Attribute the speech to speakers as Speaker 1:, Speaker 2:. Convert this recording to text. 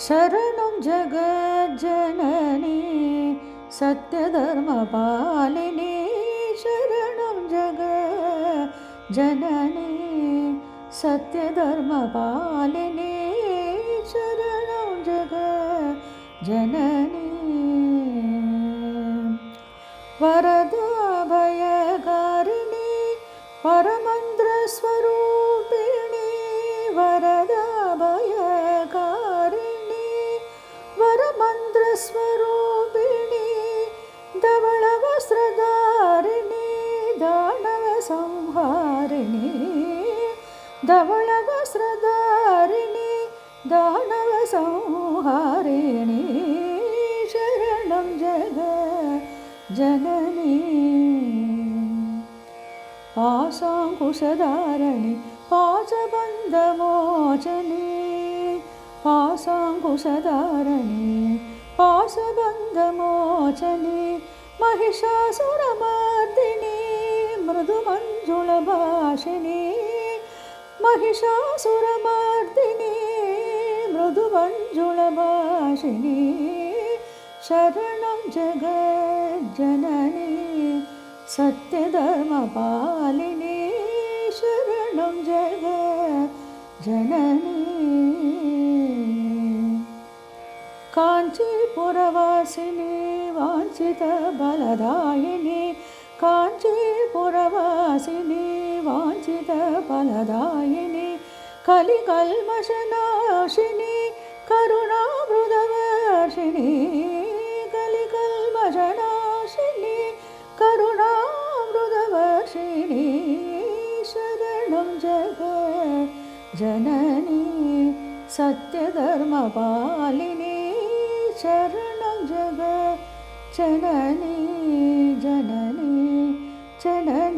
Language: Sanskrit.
Speaker 1: शरणं जगज्जननी सत्यधर्मपालिनी शरणं जग जननी सत्यधर्मपालिनी शरणं जग जननी वरदाभयकारिणी परमन्द्रस्वरूपिणी वरदाभयकारिणी दानवसंहारिणी धवळवस्त्रधारिणी दानवसंहारिणी शरणं जग जननी पाशाङ्कुशधारणि पाशबन्धमोचने पाशाङ्कुशधारणि पाशबन्धमोचने महिषासुरमर्दिनी मृदुमञ्जुळभाषिणी महिषासुरमर्दिनी मृदुमञ्जुळभाषिणी शरणं जगज्जननी सत्यधर्मपालिनी शरणं जग जननी काञ्चीपुरवासिनी वाञ्छितबलदायिनी काञ्चीपुरवासिनी वाञ्छितबलदायिनी कलिकल्मषनाशिनी करुणामृदवर्षिणी कलिकल्मषनाशिनी करुणामृदवर्षिणी शरणं जग जननी सत्यधर्मपालिनी शरणं जग जननी जननी। ചട